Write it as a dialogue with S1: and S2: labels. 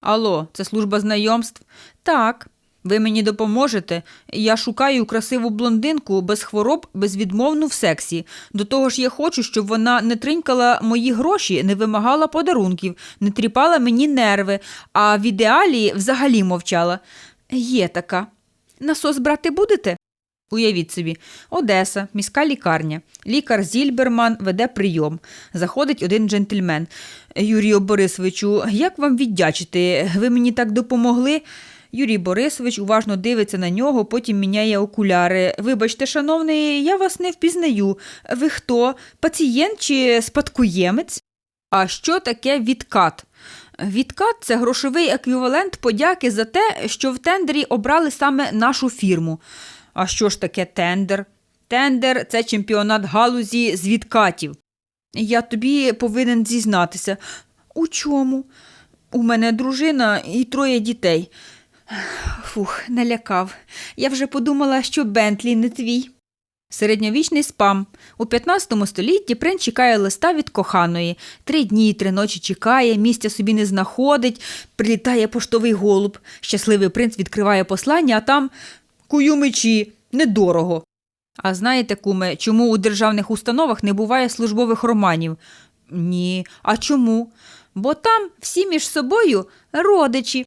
S1: Алло, це служба знайомств? Так. Ви мені допоможете? Я шукаю красиву блондинку без хвороб, безвідмовну в сексі. До того ж, я хочу, щоб вона не тринькала мої гроші, не вимагала подарунків, не тріпала мені нерви, а в ідеалі взагалі мовчала. Є така. Насос брати будете? Уявіть собі, Одеса, міська лікарня. Лікар Зільберман веде прийом. Заходить один джентльмен. Юрію Борисовичу, як вам віддячити? Ви мені так допомогли? Юрій Борисович уважно дивиться на нього, потім міняє окуляри. Вибачте, шановний, я вас не впізнаю. Ви хто? Пацієнт чи спадкоємець? А що таке відкат? Відкат це грошовий еквівалент подяки за те, що в тендері обрали саме нашу фірму. А що ж таке тендер? Тендер це чемпіонат галузі з відкатів. Я тобі повинен зізнатися. У чому? У мене дружина і троє дітей. Фух, налякав. Я вже подумала, що Бентлі не твій. Середньовічний спам. У 15 столітті принц чекає листа від коханої. Три дні, три ночі чекає, місця собі не знаходить, прилітає поштовий голуб. Щасливий принц відкриває послання, а там кую мечі, недорого. А знаєте, куме, чому у державних установах не буває службових романів? Ні. А чому? Бо там всі між собою родичі.